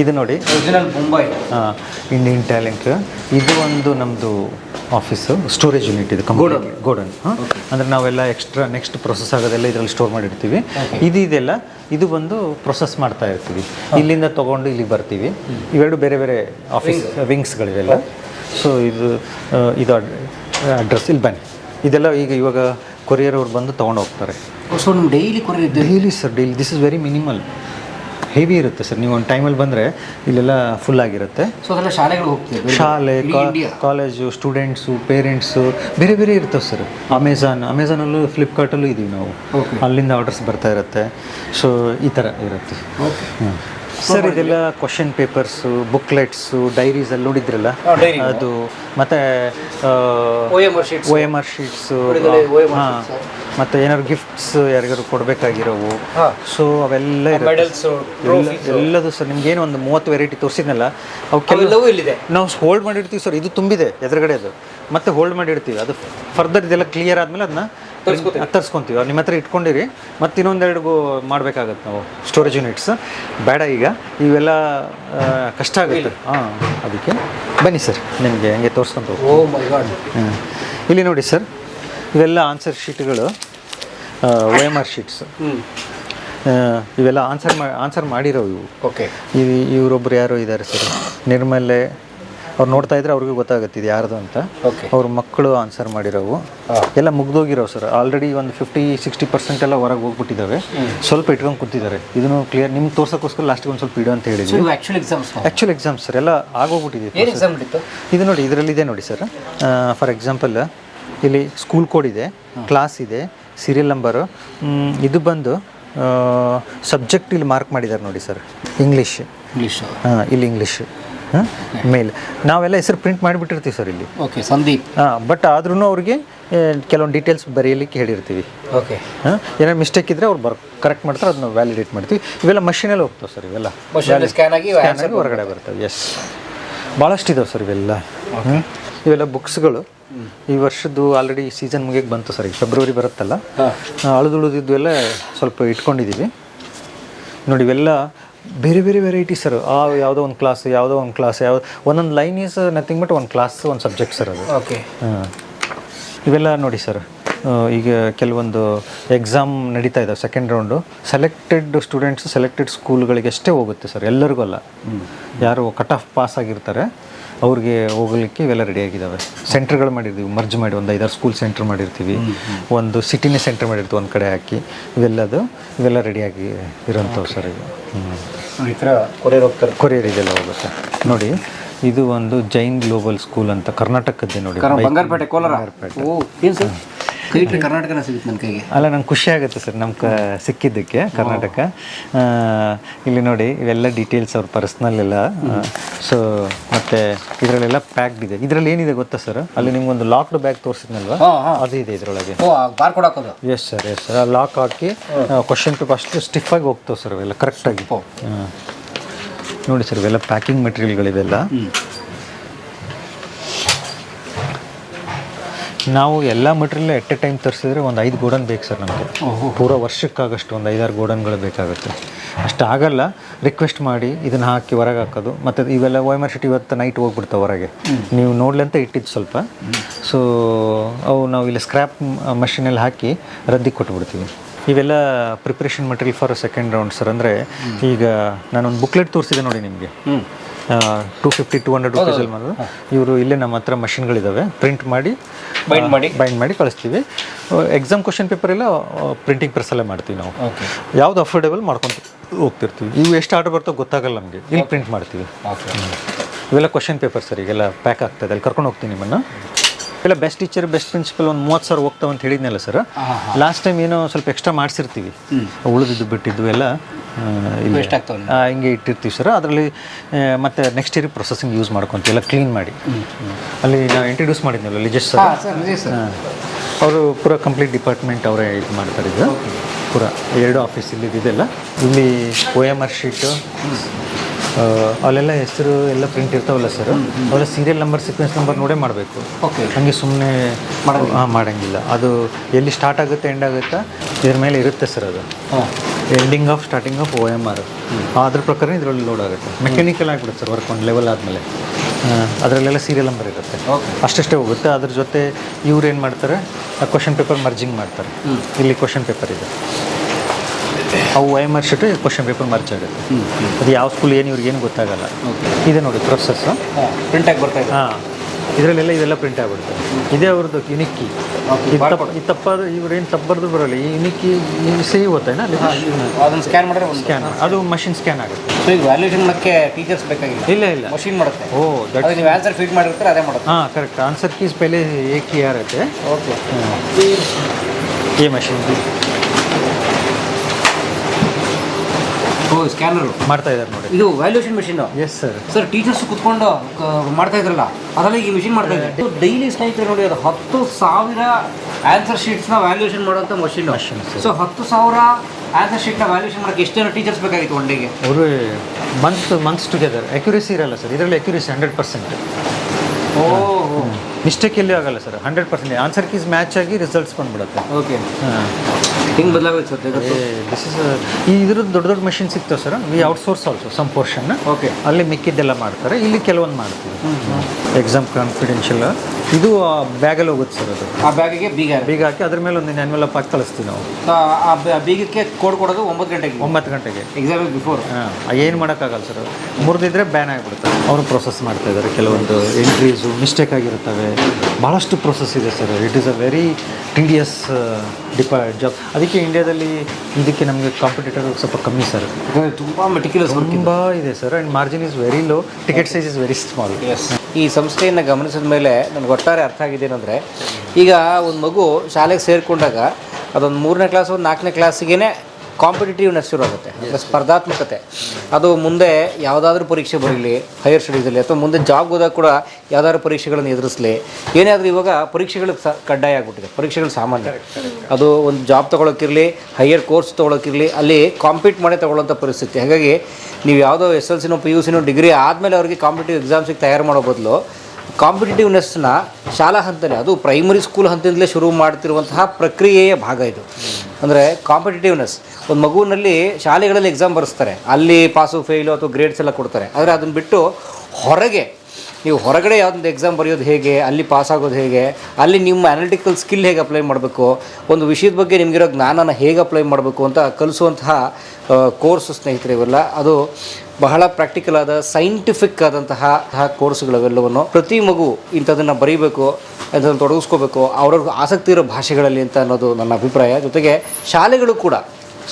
Speaker 1: ಇದು ನೋಡಿ.
Speaker 2: ಒರಿಜಿನಲ್ ಮುಂಬೈ
Speaker 1: ಇಂಡಿಯನ್ ಟ್ಯಾಲೆಂಟ್ ಇದು ಒಂದು ನಮ್ಮದು ಆಫೀಸು ಸ್ಟೋರೇಜ್ ಯೂನಿಟ್ ಇದು
Speaker 2: ಗೋಡನ್
Speaker 1: ಗೋಡನ್ ಅಂದರೆ ನಾವೆಲ್ಲ ಎಕ್ಸ್ಟ್ರಾ ನೆಕ್ಸ್ಟ್ ಪ್ರೊಸೆಸ್ ಆಗೋದೆಲ್ಲ ಇದರಲ್ಲಿ ಸ್ಟೋರ್ ಮಾಡಿರ್ತೀವಿ. ಇದು ಇದೆಲ್ಲ ಇದು ಬಂದು ಪ್ರೊಸೆಸ್ ಮಾಡ್ತಾ ಇರ್ತೀವಿ. ಇಲ್ಲಿಂದ ತೊಗೊಂಡು ಇಲ್ಲಿಗೆ ಬರ್ತೀವಿ. ಇವೆರಡು ಬೇರೆ ಬೇರೆ ಆಫೀಸ್ ವಿಂಗ್ಸ್ಗಳಿವೆಲ್ಲ ಸೊ ಇದು ಇದು ಅಡ್ರೆಸ್ ಇಲ್ಲಿ ಬನ್ನಿ. ಇದೆಲ್ಲ ಈಗ ಇವಾಗ ಕೊರಿಯರ್ ಅವ್ರು ಬಂದು ತೊಗೊಂಡು ಹೋಗ್ತಾರೆ.
Speaker 2: ಸೊ ನಿಮ್ಮ ಡೈಲಿ ಕೊರಿಯರ್ ಇದ್ದೆ
Speaker 1: daily sir daily this is very minimal heavy ಇರುತ್ತೆ ಸರ್ ನೀವು ಒಂದು ಟೈಮಲ್ಲಿ ಬಂದರೆ ಇಲ್ಲೆಲ್ಲ ಫುಲ್ ಆಗಿರುತ್ತೆ.
Speaker 2: ಸೊ ಅದೆಲ್ಲ ಶಾಲೆಗಳು ಹೋಗ್ತೀವಿ
Speaker 1: ಶಾಲೆ ಕಾಲೇಜು ಸ್ಟೂಡೆಂಟ್ಸು ಪೇರೆಂಟ್ಸು ಬೇರೆ ಬೇರೆ ಇರ್ತವೆ ಸರ್ ಅಮೆಝಾನ್ ಅಮೆಝಾನಲ್ಲೂ ಫ್ಲಿಪ್ಕಾರ್ಟಲ್ಲೂ ಇದ್ದೀವಿ ನಾವು. ಅಲ್ಲಿಂದ ಆರ್ಡರ್ಸ್ ಬರ್ತಾ ಇರುತ್ತೆ. ಸೊ ಈ ಥರ ಇರುತ್ತೆ.
Speaker 2: ಓಕೆ
Speaker 1: ಸರ್ ಇದೆಲ್ಲ ಕ್ವಶನ್ ಪೇಪರ್ಸು ಬುಕ್ಲೆಟ್ಸು ಡೈರೀಸ್ ಅಲ್ಲಿ ನೋಡಿದ್ರಲ್ಲ? ಅದು ಮತ್ತೆ
Speaker 2: ಒ ಎಂ ಆರ್ ಶೀಟ್ಸ್
Speaker 1: ಹಾಂ ಮತ್ತು ಏನಾದ್ರು ಗಿಫ್ಟ್ಸ್ ಯಾರಿಗಾದ್ರು ಕೊಡಬೇಕಾಗಿರೋವು. ಸೊ ಅವೆಲ್ಲ ಎಲ್ಲದು ಸರ್ ನಿಮ್ಗೇನು ಒಂದು ಮೂವತ್ತು ವೆರೈಟಿ ತೋರಿಸಿದ್ನಲ್ಲ ಅವು ಕೆಲವು
Speaker 2: ಅವೆಲ್ಲವೂ ಇಲ್ಲಿದೆ.
Speaker 1: ನಾವು ಹೋಲ್ಡ್ ಮಾಡಿರ್ತೀವಿ ಸರ್ ಇದು ತುಂಬಿದೆ ಎದುರುಗಡೆ ಅದು. ಮತ್ತೆ ಹೋಲ್ಡ್ ಮಾಡಿರ್ತೀವಿ. ಅದು ಫರ್ದರ್ ಇದೆಲ್ಲ ಕ್ಲಿಯರ್ ಆದಮೇಲೆ ಅದನ್ನ ತರಿಸ್ಕೊಂತೀವಿ. ನಿಮ್ಮ ಹತ್ರ ಇಟ್ಕೊಂಡಿರಿ. ಮತ್ತೆ ಇನ್ನೊಂದೆರಡು ಮಾಡಬೇಕಾಗತ್ತೆ ನಾವು ಸ್ಟೋರೇಜ್ ಯೂನಿಟ್ಸ್ ಬೇಡ ಈಗ. ಇವೆಲ್ಲ ಕಷ್ಟ ಆಗುತ್ತೆ. ಹಾಂ ಅದಕ್ಕೆ. ಬನ್ನಿ ಸರ್ ನಿಮಗೆ ಹಂಗೆ ತೋರಿಸ್ಕೊಂತ
Speaker 2: ಓ ಗಾಡ್
Speaker 1: ಇಲ್ಲಿ ನೋಡಿ ಸರ್ ಇವೆಲ್ಲ ಆನ್ಸರ್ ಶೀಟ್ಗಳು ಒ ಎಂ ಆರ್ ಶೀಟ್ಸ್ ಇವೆಲ್ಲ ಆನ್ಸರ್ ಮಾ ಆನ್ಸರ್ ಮಾಡಿರೋ ಇವು.
Speaker 2: ಓಕೆ
Speaker 1: ಇವು ಇವರೊಬ್ರು ಯಾರೋ ಇದ್ದಾರೆ ಸರ್. ನಿರ್ಮಲೆ ಅವ್ರು ನೋಡ್ತಾ ಇದ್ರೆ ಅವ್ರಿಗೂ ಗೊತ್ತಾಗುತ್ತೆ ಇದು ಯಾರ್ದು ಅಂತ.
Speaker 2: ಓಕೆ
Speaker 1: ಅವ್ರ ಮಕ್ಕಳು ಆನ್ಸರ್ ಮಾಡಿರೋವು. ಎಲ್ಲ ಮುಗ್ದೋಗಿರೋ ಸರ್ ಆಲ್ರೆಡಿ ಒಂದು ಫಿಫ್ಟಿ ಸಿಕ್ಸ್ಟಿ ಪರ್ಸೆಂಟ್ ಎಲ್ಲ ಹೊರಗೆ ಹೋಗ್ಬಿಟ್ಟಿದ್ದಾವೆ ಸ್ವಲ್ಪ ಇಟ್ಕೊಂಡು ಕೂತಿದ್ದಾರೆ. ಇದನ್ನು ಕ್ಲಿಯರ್ ನಿಮ್ಗೆ ತೋರ್ಸೋಕ್ಕೋಸ್ಕರ ಲಾಸ್ಟಿಗೆ ಒಂದು ಸ್ವಲ್ಪ ಇಡು ಅಂತ ಹೇಳಿದ್ವಿ.
Speaker 2: ಆ್ಯಕ್ಚುಲಿ ಎಕ್ಸಾಮ್ಸ್
Speaker 1: ಸರ್ ಎಲ್ಲ ಆಗೋಗ್ಬಿಟ್ಟಿದೆ ಇದು ನೋಡಿ ಇದರಲ್ಲಿ ಇದೆ ನೋಡಿ ಸರ್ ಫಾರ್ ಎಕ್ಸಾಂಪಲ್ ಇಲ್ಲಿ ಸ್ಕೂಲ್ ಕೋಡ್ ಇದೆ ಕ್ಲಾಸ್ ಇದೆ ಸೀರಿಯಲ್ ನಂಬರು ಇದು ಬಂದು ಸಬ್ಜೆಕ್ಟ್ ಇಲ್ಲಿ ಮಾರ್ಕ್ ಮಾಡಿದ್ದಾರೆ ನೋಡಿ ಸರ್ ಇಂಗ್ಲೀಷ್
Speaker 2: ಇಂಗ್ಲೀಷ್
Speaker 1: ಹಾಂ ಇಲ್ಲಿ ಇಂಗ್ಲೀಷ್ ಮೇಲ್. ನಾವೆಲ್ಲ ಹೆಸರು ಪ್ರಿಂಟ್ ಮಾಡಿಬಿಟ್ಟಿರ್ತೀವಿ ಸರ್ ಇಲ್ಲಿ.
Speaker 2: ಓಕೆ ಸಂದೀಪ್.
Speaker 1: ಹಾಂ ಬಟ್ ಆದ್ರೂ ಅವ್ರಿಗೆ ಕೆಲವೊಂದು ಡೀಟೇಲ್ಸ್ ಬರೆಯಲಿಕ್ಕೆ ಹೇಳಿರ್ತೀವಿ.
Speaker 2: ಓಕೆ
Speaker 1: ಹಾಂ? ಏನಾದ್ರು ಮಿಸ್ಟೇಕ್ ಇದ್ದರೆ ಅವ್ರು ಬರ್ ಕರೆಕ್ಟ್ ಮಾಡ್ತಾರೆ ಅದನ್ನ ವ್ಯಾಲಿಡೇಟ್ ಮಾಡ್ತೀವಿ. ಇವೆಲ್ಲ ಮಷಿನಲ್ಲಿ ಹೋಗ್ತಾವೆ ಸರ್ ಇವೆಲ್ಲ.
Speaker 2: ಸ್ಕ್ಯಾನ್ ಆಗಿ
Speaker 1: ಹೊರಗಡೆ ಬರ್ತವೆ ಎಸ್ ಭಾಳಷ್ಟು ಇದಾವೆ ಸರ್ ಇವೆಲ್ಲ. ಇವೆಲ್ಲ ಬುಕ್ಸ್ಗಳು ಈ ವರ್ಷದ್ದು ಆಲ್ರೆಡಿ ಸೀಸನ್ ಮುಗಿಯೋಕೆ ಬಂತು ಸರ್ ಈಗ ಫೆಬ್ರವರಿ ಬರುತ್ತಲ್ಲ. ಅಳದುಳಿದಿದ್ದು ಎಲ್ಲ ಸ್ವಲ್ಪ ಇಟ್ಕೊಂಡಿದ್ದೀವಿ ನೋಡಿ ಇವೆಲ್ಲ ಬೇರೆ ಬೇರೆ ವೆರೈಟಿ ಸರ್ ಆ ಯಾವುದೋ ಒಂದು ಕ್ಲಾಸ್ ಯಾವುದೋ ಒಂದು ಕ್ಲಾಸ್ ಯಾವ ಒಂದೊಂದು ಲೈನ್ ಈಸ್ ನಥಿಂಗ್ ಬಟ್ ಒಂದು ಕ್ಲಾಸ್ ಒಂದು ಸಬ್ಜೆಕ್ಟ್ ಸರ್ ಅದು.
Speaker 2: ಓಕೆ
Speaker 1: ಹಾಂ. ಇವೆಲ್ಲ ನೋಡಿ ಸರ್ ಈಗ ಕೆಲವೊಂದು ಎಕ್ಸಾಮ್ ನಡೀತಾ ಇದ್ದಾವೆ second round selected students selected ಸ್ಕೂಲ್ಗಳಿಗೆ ಅಷ್ಟೇ ಹೋಗುತ್ತೆ ಸರ್ ಎಲ್ಲರಿಗೂ ಅಲ್ಲ. ಯಾರು ಕಟ್ ಆಫ್ ಪಾಸ್ ಆಗಿರ್ತಾರೆ ಅವ್ರಿಗೆ ಹೋಗಲಿಕ್ಕೆ ಇವೆಲ್ಲ ರೆಡಿ ಆಗಿದ್ದಾವೆ ಸೆಂಟರ್ಗಳು ಮಾಡಿರ್ತೀವಿ ಮರ್ಜ್ ಮಾಡಿ ಒಂದು ಐದಾರು ಸ್ಕೂಲ್ ಸೆಂಟರ್ ಮಾಡಿರ್ತೀವಿ. ಒಂದು ಸಿಟಿನೇ ಸೆಂಟರ್ ಮಾಡಿರ್ತೀವಿ ಒಂದು ಕಡೆ ಹಾಕಿ. ಇವೆಲ್ಲದು ಇವೆಲ್ಲ ರೆಡಿಯಾಗಿ ಇರೋಂಥವು ಸರ್ ಇವು ಹ್ಞೂ
Speaker 2: ಈ ಥರ ಕೊರಿಯರ್ ಹೋಗ್ತಾರೆ.
Speaker 1: ಕೊರಿಯರ್ ಇದೆಲ್ಲ ಹೋಗುತ್ತೆ ನೋಡಿ ಇದು ಒಂದು ಜೈನ್ ಗ್ಲೋಬಲ್ ಸ್ಕೂಲ್ ಅಂತ ಕರ್ನಾಟಕದ್ದೇ ನೋಡಿ.
Speaker 2: ಬಂಗಾರಪೇಟೆ ಕೋಲಾರ? ಕರ್ನಾಟಕನ ಸಿಗುತ್ತೆ ನನ್ನ ಕೈಗೆ.
Speaker 1: ಅಲ್ಲ ನಂಗೆ ಖುಷಿ ಆಗುತ್ತೆ ಸರ್ ನಮ್ಮ ಕ ಸಿಕ್ಕಿದ್ದಕ್ಕೆ ಕರ್ನಾಟಕ. ಇಲ್ಲಿ ನೋಡಿ ಇವೆಲ್ಲ ಡೀಟೇಲ್ಸ್ ಅವ್ರ ಪರ್ಸ್ನಲ್ ಎಲ್ಲ. ಸೊ ಮತ್ತು ಇದರಲ್ಲೆಲ್ಲ ಪ್ಯಾಕ್ಡ್ ಇದೆ. ಇದರಲ್ಲಿ ಏನಿದೆ ಗೊತ್ತಾ ಸರ್ ಅಲ್ಲಿ ನಿಮ್ಗೊಂದು ಲಾಕ್ಡ್ ಬ್ಯಾಗ್ ತೋರಿಸಿದ್ನಲ್ವಾ? ಅದು ಇದೆ ಇದರೊಳಗೆ.
Speaker 2: ಓ ಬಾರ್ ಕೊಡ್ ಹಾಕೋದು?
Speaker 1: Yes sir yes sir lock ಹಾಕಿ ಕ್ವಶನ್ ಪೇಪರ್ ಅಷ್ಟು ಆಗಿ ಹೋಗ್ತಾವೆ ಸರ್ ಅವೆಲ್ಲ ಕರೆಕ್ಟಾಗಿ ನೋಡಿ ಸರ್ ಇವೆಲ್ಲ ಪ್ಯಾಕಿಂಗ್ ಮೆಟೀರಿಯಲ್ಗಳಿವೆಲ್ಲ ನಾವು ಎಲ್ಲ ಮಟೀರಿಯಲ್ ಎಟ್ ಎ ಟೈಮ್ ತರಿಸಿದ್ರೆ ಒಂದು ಐದು ಗೋಡನ್ ಬೇಕು ಸರ್ ನಮಗೆ. ಪೂರ ವರ್ಷಕ್ಕಾಗಷ್ಟು ಒಂದು ಐದಾರು ಗೋಡನ್ಗಳು ಬೇಕಾಗುತ್ತೆ. ಅಷ್ಟು ಆಗಲ್ಲ ರಿಕ್ವೆಸ್ಟ್ ಮಾಡಿ ಇದನ್ನು ಹಾಕಿ ಹೊರಗೆ ಹಾಕೋದು. ಮತ್ತು ಇವೆಲ್ಲ ವೈಮರ್ ಸಿಟಿ ಇವತ್ತು ನೈಟ್ ಹೋಗ್ಬಿಡ್ತಾವೆ ಹೊರಗೆ. ನೀವು ನೋಡ್ಲಿ ಅಂತ ಇಟ್ಟಿದ್ದು ಸ್ವಲ್ಪ. ಸೊ ಅವು ನಾವು ಇಲ್ಲಿ ಸ್ಕ್ರ್ಯಾಪ್ ಮಷಿನಲ್ಲಿ ಹಾಕಿ ರದ್ದಿ ಕೊಟ್ಬಿಡ್ತೀವಿ. ಇವೆಲ್ಲ preparation material for second round sir. ಅಂದರೆ ಈಗ ನಾನೊಂದು ಬುಕ್ಲೆಟ್ ತೋರಿಸಿದೆ ನೋಡಿ ನಿಮಗೆ. ಟೂ ಫಿಫ್ಟಿ ಟೂ ಹಂಡ್ರೆಡ್ ರುಪೀಸಲ್ಲಿ ಮಾಡೋದು. ಇವರು ಇಲ್ಲೇ ನಮ್ಮ ಹತ್ರ ಮಷಿನ್ಗಳಿದ್ದಾವೆ ಪ್ರಿಂಟ್ ಮಾಡಿ
Speaker 2: ಬೈಂಡ್ ಮಾಡಿ?
Speaker 1: ಬೈಂಡ್ ಮಾಡಿ ಕಳಿಸ್ತೀವಿ. ಎಕ್ಸಾಮ್ ಕ್ವಶನ್ ಪೇಪರ್ ಎಲ್ಲ ಪ್ರಿಂಟಿಂಗ್ ಪ್ರೆಸ್ಸಲ್ಲೇ ಮಾಡ್ತೀವಿ ನಾವು. ಯಾವ್ದು ಅಫೋರ್ಡೆಬಲ್ ಮಾಡ್ಕೊಂಡು ಹೋಗ್ತಿರ್ತೀವಿ. ಇವು ಎಷ್ಟು ಆರ್ಡರ್ ಬರ್ತೋ ಗೊತ್ತಾಗಲ್ಲ ನಮಗೆ. ಇಲ್ಲಿ ಪ್ರಿಂಟ್ ಮಾಡ್ತೀವಿ. ಇವೆಲ್ಲ ಕ್ವಶನ್ ಪೇಪರ್ ಸರ್ ಈಗೆಲ್ಲ ಪ್ಯಾಕ್ ಆಗ್ತದೆ ಅಲ್ಲಿ ಕರ್ಕೊಂಡು ಹೋಗ್ತೀನಿ ನಿಮ್ಮನ್ನು. ಇವೆಲ್ಲ ಬೆಸ್ಟ್ ಟೀಚರ್ ಬೆಸ್ಟ್ ಪ್ರಿನ್ಸಿಪಲ್ ಒಂದು ಮೂವತ್ತು ಸಾವಿರ ಹೋಗ್ತಾವೆ ಅಂತ ಹೇಳಿದ್ನಲ್ಲ ಸರ್ ಲಾಸ್ಟ್ ಟೈಮ್ ಏನೋ ಸ್ವಲ್ಪ ಎಕ್ಸ್ಟ್ರಾ ಮಾಡಿಸಿರ್ತೀವಿ. ಉಳಿದಿದ್ದು ಬಿಟ್ಟಿದ್ದು ಎಲ್ಲ ಇಲ್ಲಿ. ಹಿಂಗೆ ಇಟ್ಟಿರ್ತೀವಿ ಸರ್ ಅದರಲ್ಲಿ ಮತ್ತೆ ನೆಕ್ಸ್ಟ್ ಇಯರ್ ಪ್ರೊಸೆಸಿಂಗ್ ಯೂಸ್ ಮಾಡ್ಕೊತೀವಿ ಎಲ್ಲ ಕ್ಲೀನ್ ಮಾಡಿ. ಅಲ್ಲಿ ನಾವು ಇಂಟ್ರಡ್ಯೂಸ್ ಮಾಡಿದ್ನಲ್ಲ ಲಿಜಸ್ ಸರ್ ಅವರು ಪೂರ ಕಂಪ್ಲೀಟ್ ಡಿಪಾರ್ಟ್ಮೆಂಟ್ ಅವರೇ ಇದು ಮಾಡ್ತಾರೆ ಇದು. ಪೂರ ಎರಡು ಆಫೀಸ್ ಇಲ್ಲಿ ಇದೆಲ್ಲ. ಇಲ್ಲಿ ಒ ಎಂ ಆರ್ ಶೀಟು ಅಲ್ಲೆಲ್ಲ ಹೆಸರು ಎಲ್ಲ ಪ್ರಿಂಟ್ ಇರ್ತಾವಲ್ಲ ಸರ್ ಅವೆಲ್ಲ ಸೀರಿಯಲ್ ನಂಬರ್ ಸೀಕ್ವೆನ್ಸ್ ನಂಬರ್ ನೋಡೇ ಮಾಡಬೇಕು.
Speaker 2: ಓಕೆ
Speaker 1: ಹಂಗೆ ಸುಮ್ಮನೆ ಹಾಂ ಮಾಡೋಂಗಿಲ್ಲ. ಅದು ಎಲ್ಲಿ ಸ್ಟಾರ್ಟ್ ಆಗುತ್ತೆ ಎಂಡ್ ಆಗುತ್ತಾ? ಇದ್ರ ಮೇಲೆ ಇರುತ್ತೆ ಸರ್ ಅದು. Ending of starting of O M R ಅದ್ರ ಪ್ರಕಾರ ಇದರಲ್ಲಿ ಲೋಡ್ ಆಗುತ್ತೆ. ಮೆಕ್ಯಾನಿಕಲ್ ಆಗಿಬಿಡುತ್ತೆ ಸರ್ ವರ್ಕ್ ಒಂದು ಲೆವೆಲ್ ಆದಮೇಲೆ. ಅದರಲ್ಲೆಲ್ಲ ಸೀರಿಯಲ್ ನಂಬರ್ ಇರುತ್ತೆ. ಅಷ್ಟಷ್ಟೇ ಹೋಗುತ್ತೆ. ಅದ್ರ ಜೊತೆ ಇವ್ರು ಏನು ಮಾಡ್ತಾರೆ? ಕ್ವಶನ್ ಪೇಪರ್ ಮರ್ಜಿಂಗ್ ಮಾಡ್ತಾರೆ. ಇಲ್ಲಿ ಕ್ವಶನ್ ಪೇಪರ್ ಇದೆ. ಅವು ವೈ ಮಾಡಿಸ್ಬಿಟ್ಟು ಕ್ವಶನ್ ಪೇಪರ್ ಮರ್ಚಾಗುತ್ತೆ. ಅದು ಯಾವ ಸ್ಕೂಲ್ ಏನು ಇವ್ರಿಗೇನು ಗೊತ್ತಾಗಲ್ಲ. ಇದೆ ನೋಡಿ ಪ್ರೊಸೆಸ್ಸು
Speaker 2: ಪ್ರಿಂಟ್ ಆಗಿ ಬರ್ತಾ ಇದೆ.
Speaker 1: ಹಾಂ ಇದರಲ್ಲೆಲ್ಲ ಇದೆಲ್ಲ ಪ್ರಿಂಟ್ ಆಗಿಬಿಡುತ್ತೆ. ಇದೇ ಅವ್ರದ್ದು ಯುನಿಕ್ಕಿ ಈ ತಪ್ಪಾದ್ರೆ ಇವ್ರೇನು ತಪ್ಪರ್ದು ಬರೋಲ್ಲ. ಈ ಯುನಿಕ್ಕಿ ಸಹಿ ಓದ್ತಾ ಅಲ್ಲಿ
Speaker 2: ಸ್ಕ್ಯಾನ್ ಮಾಡಿದ್ರೆ
Speaker 1: ಸ್ಕ್ಯಾನ್ ಅದು ಮಷಿನ್ ಸ್ಕ್ಯಾನ್ ಆಗುತ್ತೆ.
Speaker 2: ಸೊ ಈಗ ವ್ಯಾಲ್ಯೂಷನ್ ಮತ್ತೆ ಟೀಚರ್ಸ್ ಬೇಕಾಗಿಲ್ಲ.
Speaker 1: ಇಲ್ಲ ಇಲ್ಲ.
Speaker 2: ಮಷಿನ್ ಮಾಡುತ್ತೆ.
Speaker 1: ಓ ದಟ್
Speaker 2: ನೀವು ಆನ್ಸರ್ ಫೀಡ್ ಮಾಡಿರ್ತಾರೆ ಅದೇ ಮಾಡುತ್ತೆ.
Speaker 1: ಹಾಂ ಕರೆಕ್ಟ್ ಆನ್ಸರ್ ಕೀಸ್ ಪೆಹಲೆ ಏ ಕಿ ಆರುತ್ತೆ
Speaker 2: ಓಕೆ
Speaker 1: ಈ
Speaker 2: ಮಷಿನ್ ಸ್ಕ್ಯಾನರು
Speaker 1: ಮಾಡ್ತಾ ಇದ್ದಾರೆ ನೋಡಿ.
Speaker 2: ಇದು valuation machine
Speaker 1: yes sir
Speaker 2: sir teachers ಕುತ್ಕೊಂಡು ಮಾಡ್ತಾ ಇದ್ರಲ್ಲ ಅದರಲ್ಲಿ ಈ ಮಿಷಿನ್ ಮಾಡ್ತಾ ಇದ್ದಾರೆ. ಡೈಲಿ ಸ್ನೇಹಿತರು ನೋಡಿ ಅದು ಹತ್ತು ಸಾವಿರ ಆನ್ಸರ್ ಶೀಟ್ಸ್ನ ವ್ಯಾಲ್ಯೂಷನ್ ಮಾಡುವಂಥ ಮಷಿನ್ ಸೊ ಹತ್ತು ಸಾವಿರ ಆನ್ಸರ್ ಶೀಟ್ನ ವ್ಯಾಲ್ಯೂಷನ್ ಮಾಡೋಕ್ಕೆ ಎಷ್ಟು ಜನ ಟೀಚರ್ಸ್ ಬೇಕಾಗಿತ್ತು ಒನ್ ಡೇಗೆ
Speaker 1: ಅವರು ಮಂತ್ ಮಂತ್ಸ್ ಟುಗೆದರ್ ಅಕ್ಯುರೇಸಿ ಇರಲ್ಲ ಸರ್ ಇದರಲ್ಲಿ ಅಕ್ಯುರೇಸಿ ಹಂಡ್ರೆಡ್ ಪರ್ಸೆಂಟ್
Speaker 2: ಓ
Speaker 1: ಮಿಸ್ಟೇಕ್ ಎಲ್ಲೂ ಆಗಲ್ಲ sir hundred percent answer keys match ಆಗಿ ರಿಸಲ್ಟ್ಸ್ ಬಂದ್ಬಿಡುತ್ತೆ.
Speaker 2: ಓಕೆ ಹಿಂಗೆ ಬದಲಾಗುತ್ತೆ ಸರ್
Speaker 1: ದಿಸ್ ಇಸ್ ಈ ಇದ್ರದ್ದು ದೊಡ್ಡ ದೊಡ್ಡ ಮೆಷಿನ್ ಸಿಗ್ತಾವೆ sir we outsource also some portion
Speaker 2: okay
Speaker 1: ಅಲ್ಲಿ ಮಿಕ್ಕಿದ್ದೆಲ್ಲ ಮಾಡ್ತಾರೆ ಇಲ್ಲಿ ಕೆಲವೊಂದು ಮಾಡ್ತೀವಿ. ಎಕ್ಸಾಮ್ ಕಾನ್ಫಿಡೆನ್ಷಿಯಲ್ ಇದು ಬ್ಯಾಗಲ್ಲಿ ಹೋಗುತ್ತೆ ಸರ್ ಅದು.
Speaker 2: ಆ ಬ್ಯಾಗಿಗೆ ಬೀಗ
Speaker 1: ಬೀಗ ಹಾಕಿ ಅದ್ರ ಮೇಲೆ ಒಂದು ಆ್ಯನ್ವಲ್ ಹಾಕಿ ಕಳಿಸ್ತೀವಿ ನಾವು.
Speaker 2: ಆ- ಬೀಗಕ್ಕೆ ಕೋಡ್ ಕೊಡೋದು ಒಂಬತ್ತು ಗಂಟೆಗೆ.
Speaker 1: ಒಂಬತ್ತು ಗಂಟೆಗೆ.
Speaker 2: ಎಕ್ಸಾಮ್ ಬಿಫೋರ್
Speaker 1: ಹಾಂ ಏನು ಮಾಡೋಕ್ಕಾಗಲ್ಲ ಸರ್ ಮುರಿದಿದ್ರೆ ಬ್ಯಾನ್ ಆಗಿಬಿಡುತ್ತೆ. ಅವರು ಪ್ರೊಸೆಸ್ ಮಾಡ್ತಾ ಇದ್ದಾರೆ ಕೆಲವೊಂದು ಎಂಟ್ರೀಸು ಮಿಸ್ಟೇಕ್ ಆಗಿರುತ್ತವೆ ಭಾಳಷ್ಟು ಪ್ರೊಸೆಸ್ ಇದೆ sir it is a very tedious ಡಿಪಾ job ಅದಕ್ಕೆ ಇಂಡಿಯಾದಲ್ಲಿ ಇದಕ್ಕೆ ನಮಗೆ ಕಾಂಪಿಟೇಟರ್ ಸ್ವಲ್ಪ ಕಮ್ಮಿ ಸರ್
Speaker 2: ತುಂಬ ಮೆಟಿಕ್ಯುಲಸ್
Speaker 1: ತುಂಬ ಇದೆ sir and margin is very low ticket size is very small
Speaker 2: ಈ ಸಂಸ್ಥೆಯನ್ನು ಗಮನಿಸಿದ ಮೇಲೆ ನನಗೆ ಒಟ್ಟಾರೆ ಅರ್ಥ ಆಗಿದ್ದೇನೆಂದರೆ ಏನಂದರೆ ಈಗ ಒಂದು ಮಗು ಶಾಲೆಗೆ ಸೇರಿಕೊಂಡಾಗ ಅದೊಂದು ಮೂರನೇ ಕ್ಲಾಸ್ ಒಂದು ನಾಲ್ಕನೇ ಕ್ಲಾಸಿಗೆ ಕಾಂಪಿಟೇಟಿವ್ನೆಸ್ ಶುರು ಆಗುತ್ತೆ. ಅಂದ್ರೆ ಸ್ಪರ್ಧಾತ್ಮಕತೆ. ಅದು ಮುಂದೆ ಯಾವುದಾದ್ರೂ ಪರೀಕ್ಷೆ ಬರಲಿ ಹೈಯರ್ ಸ್ಟಡೀಸಲ್ಲಿ ಅಥವಾ ಮುಂದೆ ಜಾಬ್ ಹೋದಾಗ ಕೂಡ ಯಾವ್ದಾದ್ರು ಪರೀಕ್ಷೆಗಳನ್ನು ಎದುರಿಸಲಿ. ಏನೇ ಆದರೂ ಇವಾಗ ಪರೀಕ್ಷೆಗಳು ಸ ಕಡ್ಡಾಯ ಆಗಿಬಿಟ್ಟಿದೆ. ಪರೀಕ್ಷೆಗಳು ಸಾಮಾನ್ಯ. ಅದು ಒಂದು ಜಾಬ್ ತೊಗೊಳಕ್ಕಿರಲಿ ಹೈಯರ್ ಕೋರ್ಸ್ ತೊಗೊಳಕ್ಕಿರಲಿ ಅಲ್ಲಿ ಕಾಂಪೀಟ್ ಮಾಡಿ ತೊಗೊಳ್ಳೋಂಥ ಪರಿಸ್ಥಿತಿ. ಹಾಗಾಗಿ ನೀವು ಯಾವುದೋ ಎಸ್ ಎಲ್ ಸಿನೋ ಪಿ ಯು ಸಿನೋ ಡಿಗ್ರಿ ಆದಮೇಲೆ ಅವರಿಗೆ ಕಾಂಪಿಟೇಟಿವ್ ಎಕ್ಸಾಮ್ಸಿಗೆ ತಯಾರು ಮಾಡೋ ಬದಲು ಕಾಂಪಿಟೇಟಿವ್ನೆಸ್ನ ಶಾಲಾ ಹಂತನೇ, ಅದು ಪ್ರೈಮರಿ ಸ್ಕೂಲ್ ಹಂತದಿಂದಲೇ ಶುರು ಮಾಡ್ತಿರುವಂತಹ ಪ್ರಕ್ರಿಯೆಯ ಭಾಗ ಇದು. ಅಂದರೆ ಕಾಂಪಿಟೇಟಿವ್ನೆಸ್, ಒಂದು ಮಗುವಿನಲ್ಲಿ ಶಾಲೆಗಳಲ್ಲಿ ಎಕ್ಸಾಮ್ ಬರೆಸ್ತಾರೆ. ಅಲ್ಲಿ ಪಾಸು ಫೇಲು ಅಥವಾ ಗ್ರೇಡ್ಸ್ ಎಲ್ಲ ಕೊಡ್ತಾರೆ. ಆದರೆ ಅದನ್ನು ಬಿಟ್ಟು ಹೊರಗೆ ನೀವು ಹೊರಗಡೆ ಯಾವುದೊಂದು ಎಕ್ಸಾಮ್ ಬರೆಯೋದು ಹೇಗೆ, ಅಲ್ಲಿ ಪಾಸ್ ಆಗೋದು ಹೇಗೆ, ಅಲ್ಲಿ ನಿಮ್ಮ ಅನಾಲಿಟಿಕಲ್ ಸ್ಕಿಲ್ ಹೇಗೆ ಅಪ್ಲೈ ಮಾಡಬೇಕು, ಒಂದು ವಿಷಯದ ಬಗ್ಗೆ ನಿಮಗಿರೋ ಜ್ಞಾನನ ಹೇಗೆ ಅಪ್ಲೈ ಮಾಡಬೇಕು ಅಂತ ಕಲಿಸುವಂತಹ ಕೋರ್ಸ್ ಸ್ನೇಹಿತರೆ ಇವೆಲ್ಲ. ಅದು ಬಹಳ ಪ್ರಾಕ್ಟಿಕಲ್ ಆದ ಸೈಂಟಿಫಿಕ್ ಆದಂತಹ ಕೋರ್ಸ್ಗಳವೆಲ್ಲವನ್ನು ಪ್ರತಿ ಮಗು ಇಂಥದನ್ನು ಬರೀಬೇಕು ಅದನ್ನು ತೊಡಗಿಸ್ಕೋಬೇಕು, ಅವ್ರವ್ರಿಗೆ ಆಸಕ್ತಿ ಇರೋ ಭಾಷೆಗಳಲ್ಲಿ ಅಂತ ಅನ್ನೋದು ನನ್ನ ಅಭಿಪ್ರಾಯ. ಜೊತೆಗೆ ಶಾಲೆಗಳು ಕೂಡ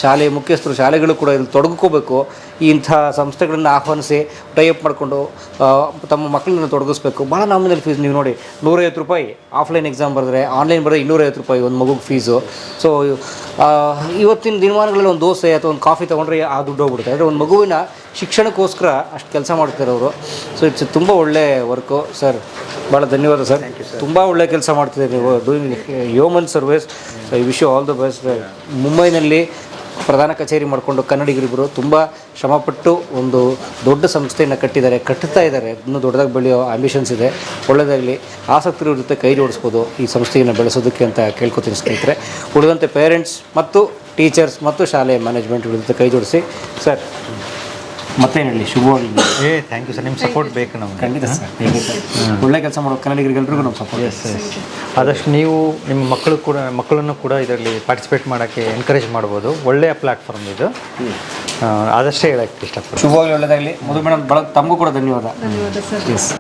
Speaker 2: ಶಾಲೆಯ ಮುಖ್ಯಸ್ಥರು ಶಾಲೆಗಳು ಕೂಡ ಇಲ್ಲಿ ತೊಡಗಿಕೋಬೇಕು ಇಂಥ ಸಂಸ್ಥೆಗಳನ್ನು ಆಹ್ವಾನಿಸಿ ಟೈಅಪ್ ಮಾಡಿಕೊಂಡು ತಮ್ಮ ಮಕ್ಕಳನ್ನ ತೊಡಗಿಸ್ಬೇಕು. ಭಾಳ ನಾಮಿನಲ್ ಫೀಸ್ ನೀವು ನೋಡಿ ನೂರೈವತ್ತು ರೂಪಾಯಿ ಆಫ್ಲೈನ್ ಎಕ್ಸಾಮ್ ಬರೆದ್ರೆ ಆನ್ಲೈನ್ ಬರೆದ್ರೆ ಇನ್ನೂರೈವತ್ತು ರೂಪಾಯಿ ಒಂದು ಮಗುಗೆ ಫೀಸು ಸೊ ಇವತ್ತಿನ ದಿನಮಾನಗಳಲ್ಲಿ ಒಂದು ದೋಸೆ ಅಥವಾ ಒಂದು ಕಾಫಿ ತೊಗೊಂಡ್ರೆ ಆ ದುಡ್ಡು ಹೋಗ್ಬಿಡುತ್ತೆ. ಆದರೆ ಒಂದು ಮಗುವಿನ ಶಿಕ್ಷಣಕ್ಕೋಸ್ಕರ ಅಷ್ಟು ಕೆಲಸ ಮಾಡ್ತಾರೆ ಅವರು. ಸೊ ಇಟ್ಸ್ ತುಂಬ ಒಳ್ಳೆ ವರ್ಕು ಸರ್ ಭಾಳ ಧನ್ಯವಾದ ಸರ್ ತುಂಬ ಒಳ್ಳೆ ಕೆಲಸ ಮಾಡ್ತಿದ್ದೀರಿ ನೀವು. Doing human service I wish you all the best ಮುಂಬೈನಲ್ಲಿ ಪ್ರಧಾನ ಕಚೇರಿ ಮಾಡಿಕೊಂಡು ಕನ್ನಡಿಗರಿಬ್ಬರು ತುಂಬ ಶ್ರಮಪಟ್ಟು ಒಂದು ದೊಡ್ಡ ಸಂಸ್ಥೆಯನ್ನು ಕಟ್ಟಿದ್ದಾರೆ ಕಟ್ಟುತ್ತಾ ಇದ್ದಾರೆ. ಇನ್ನೂ ದೊಡ್ಡದಾಗಿ ಬೆಳೆಯೋ ಆಂಬಿಷನ್ಸ್ ಇದೆ. ಒಳ್ಳೆಯದಾಗಲಿ ಆಸಕ್ತಿ ಜೊತೆ ಕೈ ಜೋಡಿಸ್ಬೋದು ಈ ಸಂಸ್ಥೆಯನ್ನು ಬೆಳೆಸೋದಕ್ಕೆ ಅಂತ ಕೇಳ್ಕೊತೀನಿ ಸ್ನೇಹಿತರೆ. ಉಳಿದಂತೆ ಪೇರೆಂಟ್ಸ್ ಮತ್ತು ಟೀಚರ್ಸ್ ಮತ್ತು ಶಾಲೆ ಮ್ಯಾನೇಜ್ಮೆಂಟ್ ಜೊತೆ ಕೈ ಜೋಡಿಸಿ. ಸರ್ ಮತ್ತೇನು ಹೇಳಿ? ಶುಭವಾಗಿ
Speaker 1: ಏ ಥ್ಯಾಂಕ್ ಯು ಸರ್ ನಿಮ್ಮ ಸಪೋರ್ಟ್ ಬೇಕು ನಮ್ಗೆ.
Speaker 2: ಖಂಡಿತ ಸರ್ ಒಳ್ಳೆ ಕೆಲಸ ಮಾಡೋ ಕನ್ನಡಿಗರಿಗೆಲ್ರಿಗೂ ನಮ್ಮ ಸಪೋರ್ಟ್
Speaker 1: ಎಸ್ ಎಸ್ ಆದಷ್ಟು ನೀವು ನಿಮ್ಮ ಮಕ್ಕಳು ಕೂಡ ಮಕ್ಕಳನ್ನು ಕೂಡ ಇದರಲ್ಲಿ ಪಾರ್ಟಿಸಿಪೇಟ್ ಮಾಡೋಕ್ಕೆ ಎನ್ಕರೇಜ್ ಮಾಡ್ಬೋದು. ಒಳ್ಳೆಯ ಪ್ಲ್ಯಾಟ್ಫಾರ್ಮ್ ಇದು. ಆದಷ್ಟೇ ಹೇಳೋಕ್ಕೆ ಇಷ್ಟಪಡ್ತೀನಿ.
Speaker 2: ಶುಭವಾಗಿ ಒಳ್ಳೆಯದಾಗಲಿ ಮಧು ಮೇಡಮ್ ಬಳ ತಮಗೂ ಕೂಡ ಧನ್ಯವಾದ.
Speaker 4: ಧನ್ಯವಾದ ಸರ್
Speaker 2: ಎಸ್